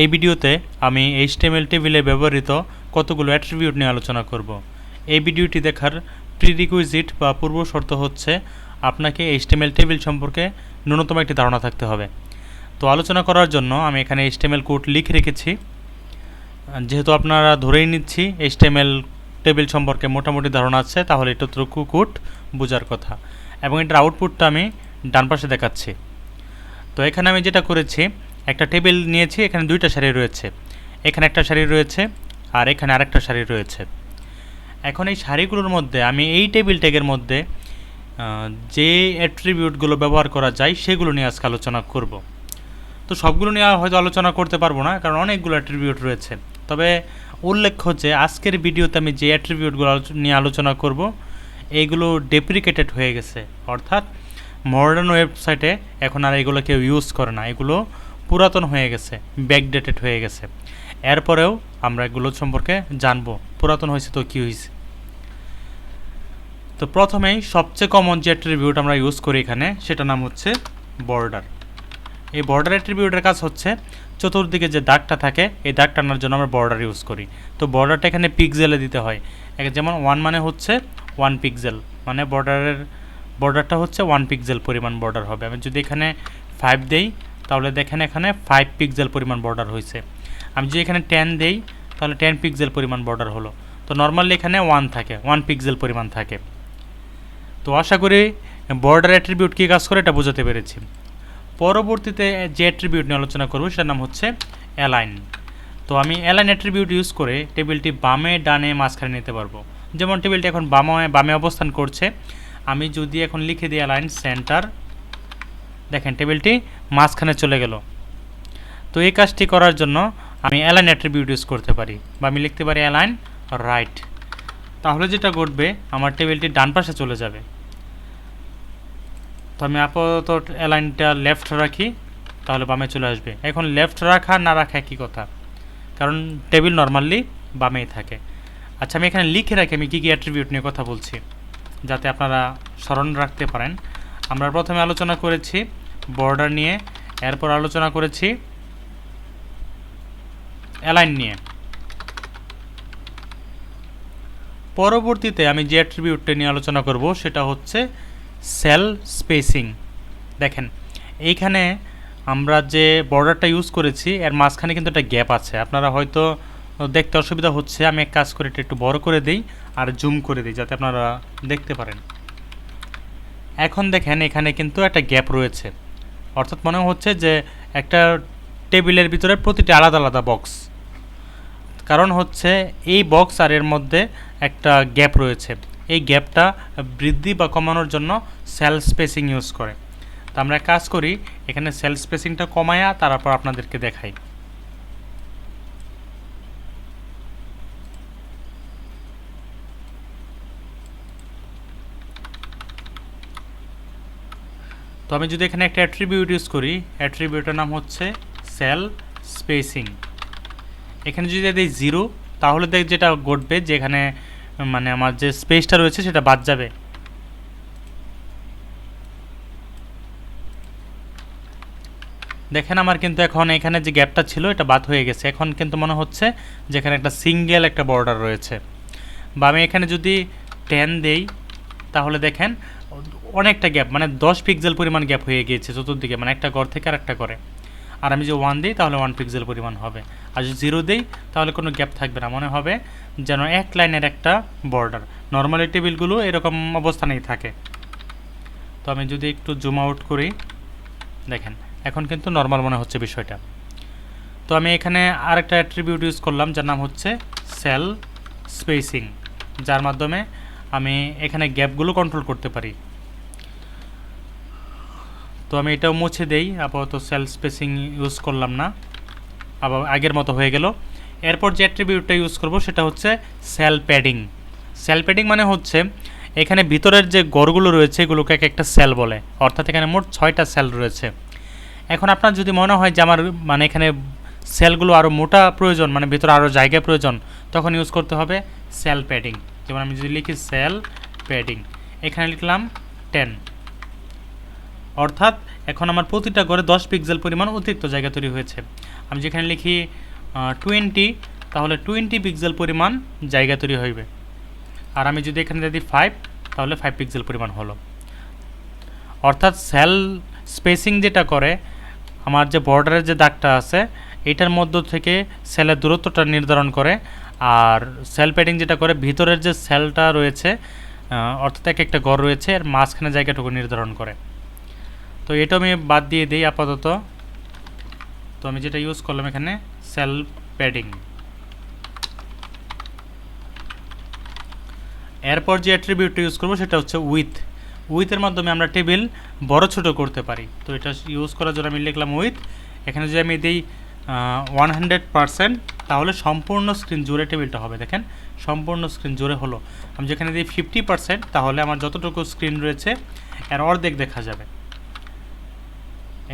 এই ভিডিওতে আমি এইচটিএমএল টেবিলে ব্যবহৃত কতগুলো অ্যাট্রিবিউট নিয়ে আলোচনা করব। এই ভিডিওটি দেখার প্রিরিকুইজিট বা পূর্ব শর্ত হচ্ছে আপনাকে এইচটিএমএল টেবিল সম্পর্কে ন্যূনতম একটি ধারণা থাকতে হবে। তো আলোচনা করার জন্য আমি এখানে এইচটিএমএল কোড লিখে রেখেছি। যেহেতু আপনারা ধরেই নিচ্ছি এইচটিএমএল টেবিল সম্পর্কে মোটামুটি ধারণা আছে, তাহলে এটা তো কোড বোঝার কথা। এবং এটার আউটপুটটা আমি ডান পাশে দেখাচ্ছি। তো এখানে আমি যেটা করেছি একটা টেবিল নিয়েছি, এখানে দুইটা সারি রয়েছে। এখানে একটা সারি রয়েছে আর এখানে আরেকটা সারি রয়েছে। এখন এই সারিগুলোর মধ্যে, আমি এই টেবিল ট্যাগের মধ্যে যে অ্যাট্রিবিউটগুলো ব্যবহার করা যায়, সেগুলো নিয়ে আজকে আলোচনা করব। তো সবগুলো নিয়ে হয়তো আলোচনা করতে পারব না, কারণ অনেকগুলো অ্যাট্রিবিউট রয়েছে। তবে উল্লেখ্য যে, আজকের ভিডিওতে আমি যে অ্যাট্রিবিউটগুলো নিয়ে আলোচনা করব এইগুলো ডেপ্রিকেটেড হয়ে গেছে। অর্থাৎ মডার্ন ওয়েবসাইটে এখন আর এগুলো কেউ ইউজ করে না। এগুলো পুরাতন হয়ে গেছে ব্যাকডেটেড হয়ে গেছে। এরপরেও আমরা এগুলো সম্পর্কে জানব, পুরাতন হয়েছে তো কী হয়েছে। তো প্রথমেই সবচেয়ে কমন যে অ্যাট্রিবিউট আমরা ইউজ করি এখানে সেটা নাম হচ্ছে বর্ডার এই বর্ডার অ্যাট্রিবিউটের কাজ হচ্ছে, চতুর্দিকে যে দাগটা থাকে, এই দাগ টানার জন্য আমরা বর্ডার ইউজ করি। তো বর্ডারটা এখানে পিক্সেলে দিতে হয়। যেমন ওয়ান মানে হচ্ছে ওয়ান পিক্সেল মানে বর্ডারের বর্ডারটা হচ্ছে ওয়ান পিক্সেল পরিমাণ বর্ডার হবে। আমি যদি এখানে ফাইভ দেই তাহলে দেখেন এখানে ফাইভ পিক্সেল পরিমাণ বর্ডার হয়েছে। আমি যদি এখানে টেন দেই, তাহলে টেন পিক্সেল পরিমাণ বর্ডার হলো। তো নর্মালি এখানে ওয়ান থাকে ওয়ান পিক্সেল পরিমাণ থাকে। তো আশা করি বর্ডার অ্যাট্রিবিউট কী কাজ করে এটা বোঝাতে পেরেছি। পরবর্তীতে যে অ্যাট্রিবিউট নিয়ে আলোচনা করব, সেটার নাম হচ্ছে অ্যালাইন তো আমি অ্যালাইন অ্যাট্রিবিউট ইউজ করে টেবিলটি বামে, ডানে, মাঝখানে নিতে পারব। যেমন টেবিলটি এখন বামে বামে অবস্থান করছে। আমি যদি এখন লিখে দিই অ্যালাইন সেন্টার দেখেন টেবিলটি মাঝখানে চলে গেল। তো এই কাজটি করার জন্য আমি অ্যালাইন অ্যাট্রিবিউট ইউজ করতে পারি বা আমি লিখতে পারি অ্যালাইন রাইট তাহলে যেটা ঘটবে, আমার টেবিলটি ডান পাশে চলে যাবে। তো আমি আপাতত অ্যালাইনটা লেফট রাখি, তাহলে বামে চলে আসবে। এখন লেফট রাখা না রাখা একই কথা, কারণ টেবিল নর্মালি বামেই থাকে। আচ্ছা আমি এখানে লিখে রাখি আমি কী কী অ্যাট্রিবিউট নিয়ে কথা বলছি, যাতে আপনারা স্মরণ রাখতে পারেন। আমরা প্রথমে আলোচনা করেছি বর্ডার নিয়ে, এরপর আলোচনা করেছি অ্যালাইন নিয়ে। পরবর্তীতে আমি যে অ্যাট্রিবিউটটা নিয়ে আলোচনা করব, সেটা হচ্ছে সেল স্পেসিং দেখেন, এইখানে আমরা যে বর্ডারটা ইউজ করেছি, এর মাঝখানে কিন্তু একটা গ্যাপ আছে। আপনারা হয়তো দেখতে অসুবিধা হচ্ছে, আমি এক কাজ করে এটা একটু বড় করে দিই আর জুম করে দিই, যাতে আপনারা দেখতে পারেন। এখন দেখেন, এখানে কিন্তু একটা গ্যাপ রয়েছে। অর্থাৎ মনে হচ্ছে যে একটা টেবিলের ভিতরে প্রতিটি আলাদা আলাদা বক্স কারণ হচ্ছে এই বক্স আর এর মধ্যে একটা গ্যাপ রয়েছে। এই গ্যাপটা বৃদ্ধি বা কমানোর জন্য সেল স্পেসিং ইউজ করে। তা আমরা কাজ করি, এখানে সেল স্পেসিংটা কমায়া তারপর আপনাদেরকে দেখাই। তো আমি যদি এখানে একটা অ্যাট্রিবিউট ইউজ করি অ্যাট্রিবিউটের নাম হচ্ছে সেল স্পেসিং এখানে যদি দিই জিরো তাহলে দেখ যেটা ঘটবে যে এখানে মানে আমার যে স্পেসটা রয়েছে, সেটা বাদ যাবে। দেখেন আমার কিন্তু এখন এখানে যে গ্যাপটা ছিল, এটা বাদ হয়ে গেছে। এখন কিন্তু মনে হচ্ছে যে এখানে একটা সিঙ্গেল একটা বর্ডার রয়েছে। বা আমি এখানে যদি টেন দেই, তাহলে দেখেন অনেকটা গ্যাপ মানে দশ পিক্সেল পরিমাণ গ্যাপ হয়ে গিয়েছে চতুর্দিকে মানে একটা ঘর থেকে আরেকটা করে আর আমি যদি ওয়ান দিই, তাহলে ওয়ান পিক্সেল পরিমাণ হবে। আর যদি জিরো দিই, তাহলে কোনো গ্যাপ থাকবে না। মনে হবে যেন এক লাইনের একটা বর্ডার নর্মালি টেবিলগুলো এরকম অবস্থানেই থাকে। তো আমি যদি একটু জুম আউট করি, দেখেন, এখন কিন্তু নর্মাল মনে হচ্ছে বিষয়টা। তো আমি এখানে আরেকটা অ্যাট্রিবিউট ইউজ করলাম, যার নাম হচ্ছে সেল স্পেসিং যার মাধ্যমে আমি এখানে গ্যাপগুলো কন্ট্রোল করতে পারি। তো আমি এটাও মুছে দেই, আপাতত সেল স্পেসিং ইউজ করলাম না। আবার আগের মতো হয়ে গেল। এরপর যে অ্যাট্রিবিউটটা ইউজ করব সেটা হচ্ছে সেল প্যাডিং সেল প্যাডিং মানে হচ্ছে এখানে ভিতরের যে গড়গুলো রয়েছে, এগুলোকে এক একটা সেল বলে। অর্থাৎ এখানে মোট ছয়টা সেল রয়েছে। এখন আপনার যদি মনে হয় যে আমার মানে এখানে সেলগুলো আরও মোটা প্রয়োজন মানে ভিতরে আরও জায়গা প্রয়োজন, তখন ইউজ করতে হবে সেল প্যাডিং যেমন আমি যদি লিখি সেল প্যাডিং এখানে লিখলাম টেন অর্থাৎ এখন আমার প্রতিটা ঘরে দশ পিক্সেল পরিমাণ অতিরিক্ত জায়গা তৈরি হয়েছে। আমি যেখানে লিখি টোয়েন্টি তাহলে টোয়েন্টি পিক্সেল পরিমাণ জায়গা তৈরি হইবে। আর আমি যদি এখানে দিই ফাইভ তাহলে ফাইভ পিক্সেল পরিমাণ হলো। অর্থাৎ সেল স্পেসিং যেটা করে, আমার যে বর্ডারের যে দাগটা আছে, এটার মধ্য থেকে সেলের দূরত্বটা নির্ধারণ করে, আর সেল প্যাডিং যেটা করে, ভিতরের যে সেলটা রয়েছে অর্থাৎ এক একটা ঘর রয়েছে, এর মাঝখানে জায়গাটুকু নির্ধারণ করে। তো এটা আমি বাদ দিয়ে দিই আপাতত। তো আমি যেটা ইউজ করলাম এখানে সেল প্যাডিং এরপর যে অ্যাট্রিবিউটটা ইউজ করব সেটা হচ্ছে উইথ উইথের মাধ্যমে আমরা টেবিল বড় ছোট করতে পারি। তো এটা ইউজ করার জন্য আমি লিখলাম উইথ এখানে যদি আমি দিই ওয়ান হান্ড্রেড পারসেন্ট তাহলে সম্পূর্ণ স্ক্রিন জুড়ে টেবিলটা হবে। দেখেন, সম্পূর্ণ স্ক্রিন জুড়ে হলো। আমি যেখানে দিই ফিফটি পারসেন্ট তাহলে আমার যতটুকু স্ক্রিন রয়েছে, এর অর্ধেক দেখা যাবে।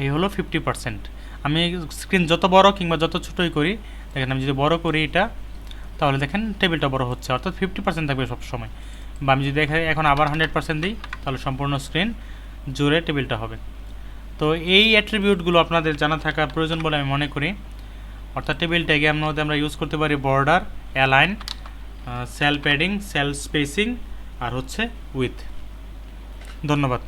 এই হলো ফিফটি পারসেন্ট আমি স্ক্রিন যত বড় কিংবা যত ছোটোই করি, দেখেন আমি যদি বড় করি এটা, তাহলে দেখেন টেবিলটা বড় হচ্ছে। অর্থাৎ ফিফটি পার্সেন্ট থাকবে সবসময়। বা আমি যদি এখন আবার হান্ড্রেড পার্সেন্ট দিই, তাহলে সম্পূর্ণ স্ক্রিন জুড়ে টেবিলটা হবে। তো এই অ্যাট্রিবিউটগুলো আপনাদের জানা থাকা প্রয়োজন বলে আমি মনে করি। অর্থাৎ টেবিল ট্যাগে মধ্যে আমরা ইউজ করতে পারি border align cell padding cell spacing আর হচ্ছে উইথ ধন্যবাদ।